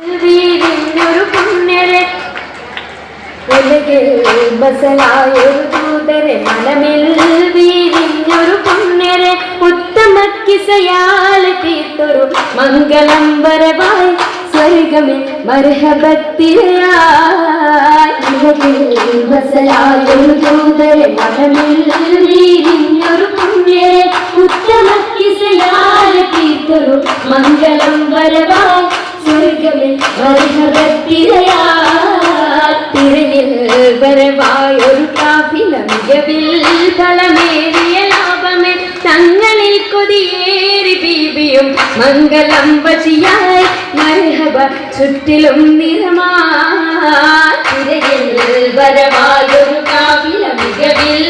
വീരിഞ്ഞൊരു പുണ്യരെ ബസലായൊരു ദൂതരെ മനമിൽ വീരിഞ്ഞൊരു പുണ്യരെ ഉത്തമ കിസയാൽ തീർത്തൊരു മംഗളം വരവായി സ്വർഗമേ മർഹബത്തിലായി ബസലായൊരു ദൂതരെ മനമിൽ വീരിഞ്ഞൊരു പുണ്യരെ ഉത്തമ കിസയാൽ തീർത്തൊരു മംഗളം വരവായി വരവായൊരു കാഫില മികവിൽ ഫലമേറിയ ലാഭമേ. തങ്ങളിൽ കൊതിയേറി ബീബിയും മംഗളം വശിയായി മരഹബ ചുറ്റിലും നിറമാ തിരയിൽ വരവായൊരു കാഫില മികവിൽ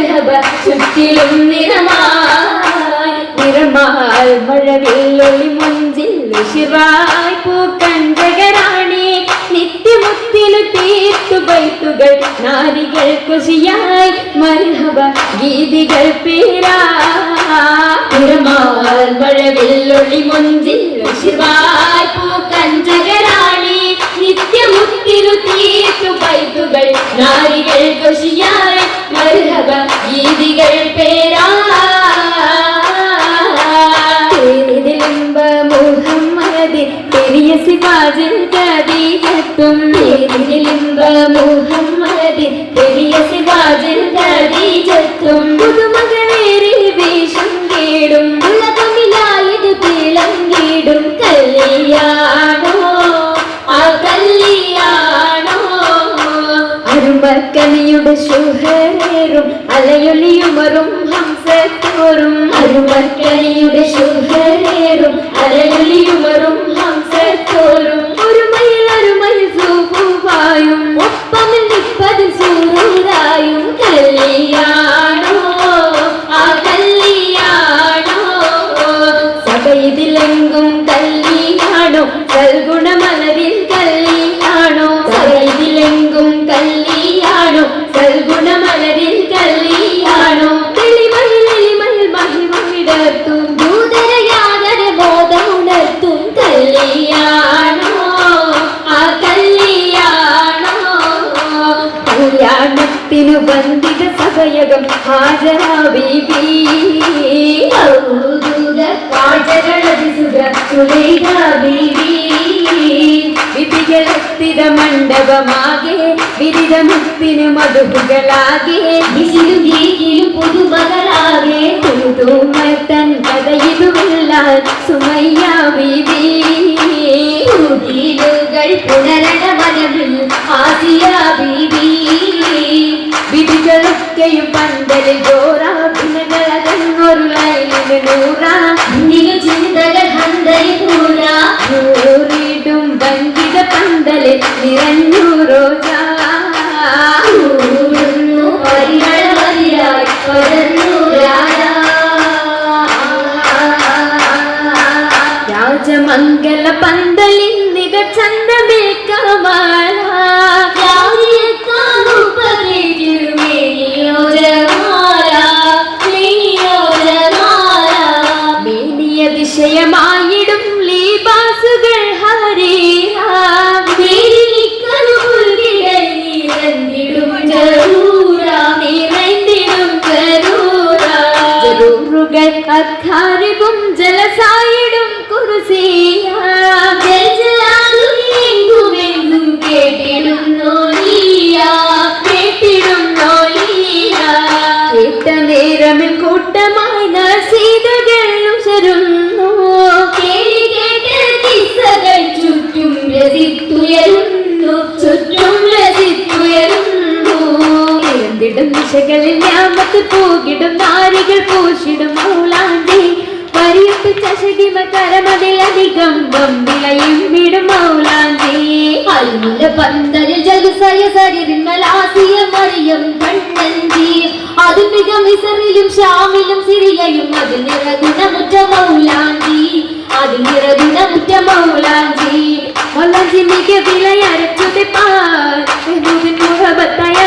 മർഹബ ചുറ്റിലും നിറമായി നിറമാൽ മഴവില്ലൊളി മുഞ്ചിൽ ശിവായി പൂക്കഞ്ചകരാണി നിത്യമുത്തിനു തീർത്തു ബൈത്തുകൾ നാരികൾ കുശിയായി മർഹബ ഗീതികൾ പേരാ നിറമാൽ മഴവില്ലൊളി മുഞ്ചിൽ ശിവായി പൂക്കഞ്ചകരാണി നിത്യമുത്തിനു തീർത്തു ബൈത്തുകൾ ലിംബ മുഹമ്മദ് പെരിയ സിവാജിൽ ഖദീജത്തും പുതുമകളേറി വേഷം കേടും. ഉലകമിലായത് തിളങ്ങിടും കല്യാണോ ആ അലയൊലിയുമറും ഹംസത്തോറും അരുമക്കനിയുടെ ശുഹരേറും അലയൊലിയുമറും സൽഗുണമലരിൽ കല്ലിയാണോ സൈതിലെങ്കും കല്ലിയാണോ സൽഗുണമലരിൽ കല്ലിയാണോ ബോധമുണർത്തും. കല്ലിയാണോ ആ കല്ലിയാണോ ബന്ധിത സഭയകം ഹാജരാ ബീബി மண்டபமாக விரித முப்பினு மதுபுகளாக விசிலும் வீக்கிலும் புது மகளாக புதுமர் தன் கதையிலுள்ளார் சுமையா விதி. ஊதிலுகள் புனரண மனவில் ஆசியா விதி. விதிகளுக்கையும் பந்தலில் ஜோரா பின்னகன் ஒரு லைனில் நூறா പന്തലിൽ നിറഞ്ഞു റോജാ. രാജമംഗല പന്തലിൻ നിത ചന്ദമേ ജറൂറുകൾ അധാരിവും ജലസായിടും കുറുസിയാ കേട്ടിടും നോലിയാ കേട്ട നേരമിൽ കൂട്ടമായി നസീതകൾ ഉശരുന്നു ചുറ്റും രസിത്തുയരുന്നു ദിശകളിൽ ഞാമത്ത് പൂകിടും നാരികൾ പൂശിടും മൂളാണ്ടി പരിയപ്പ് കരമതിൽ കരമതിലധികം ഗംഭിളയും വിടും മൗലാണ്ടി. അൽമുല പന്തലിൽ ജലുസയ സരിമലാസിയ മറിയം കണ്ണഞ്ചി. അത് മിക മിസറിലും ഷാമിലും സിറിയയും അത് നിറകുണമുറ്റ മൗലാണ്ടി. അത് നിറകുണമുറ്റ മൗലാണ്ടി. മൗലാഞ്ചി മിക വിളയരച്ചു പാൽ മുഹബത്തായ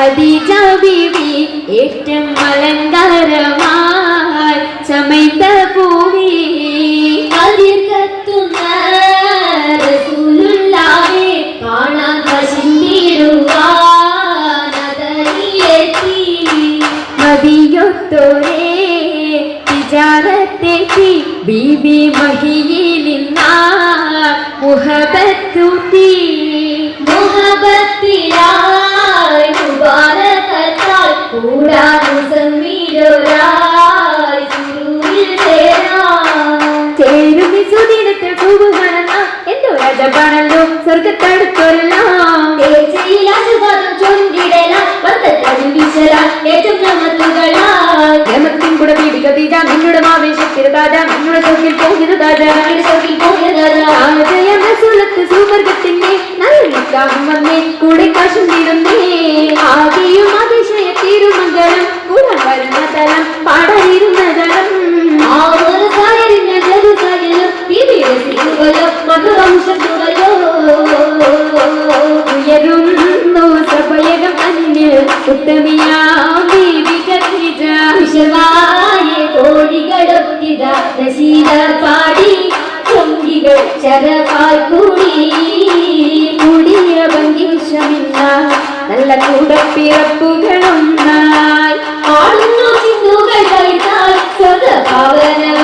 ஹதீஜா பிபி ஏற்றம் அலங்காரமாய் சமைத்த பூவி கதிர் கத்துந்த ரசூலுல்லாவே காணாம் வசிந்திடுவார் அதனியேத்தி மதியொத்தோரே திஜாரத்தேத்தி பிபி மகியிலின்னா முகப் പോകുന്നത് താജ ചോക്കിൽ പോയതല്ല സുലത്ത് സുവർഗത്തിന്റെ നല്ല നിക്കാഹം വന്നേ കൂടെ കാശും തീരുന്നേ ആകെയും അതിശയ തിരുമംഗളം കൂടെ വരുന്ന തലം പാടായിരുന്ന തലം ഉയരുന്നു സഭയകം അന്യ ഉത്തമിയാം വിശവായ കോഴികളൊത്തിത നശീത പാടി ചൊങ്കികൾ ചരപാൽ കൂടി കൂടിയ ഭംഗിഷമില്ല നല്ല കൂടപ്പിറപ്പുകളൊന്നായി ആടുന്നു ചിന്നുകൾ കഴിത്താൽ സ്വതഭാവനവുകളൊതുമായി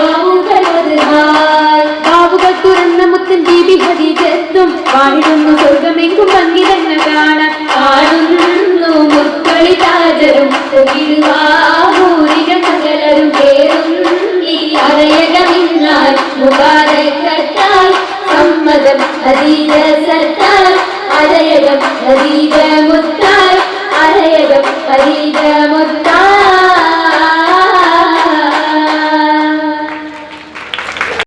அதீத சத்தார் அதயகம் அதீத